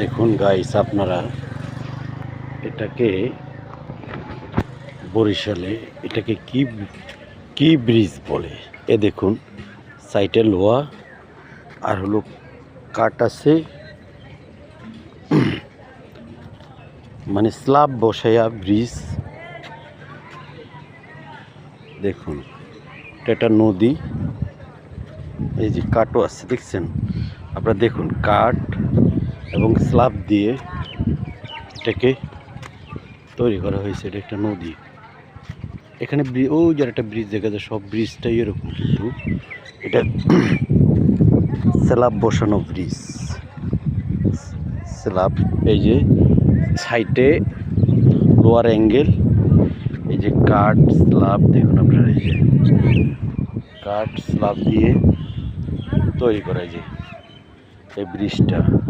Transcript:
দেখুন গাইস আপনারা এটাকে বরিশালে এটাকে কি কি ব্রিজ বলে? এ দেখুন সাইটে লোহা আর হলো কাঠ আছে। মানে স্ল্যাব বসাইয়া ব্রিজ দেখুন, এটা একটা নদী। এই যে কাঠও আছে, দেখছেন? আপনারা দেখুন, কাঠ এবং স্ল্যাব দিয়ে এটাকে তৈরি করা হয়েছে, এটা একটা নদী। এখানে ব্রি- ওই যে একটা ব্রিজ দেখা যায়, সব ব্রিজটাই এরকম কিন্তু। এটা স্ল্যাব বসানো ব্রিজ। স্ল্যাব এই যে সাইডে লোয়ার অ্যাঙ্গেল, এই যে কাঠ স্ল্যাব দেখুন আপনারা এই যে কাঠ স্ল্যাব দিয়ে তৈরি করা যে, এই ব্রিজটা।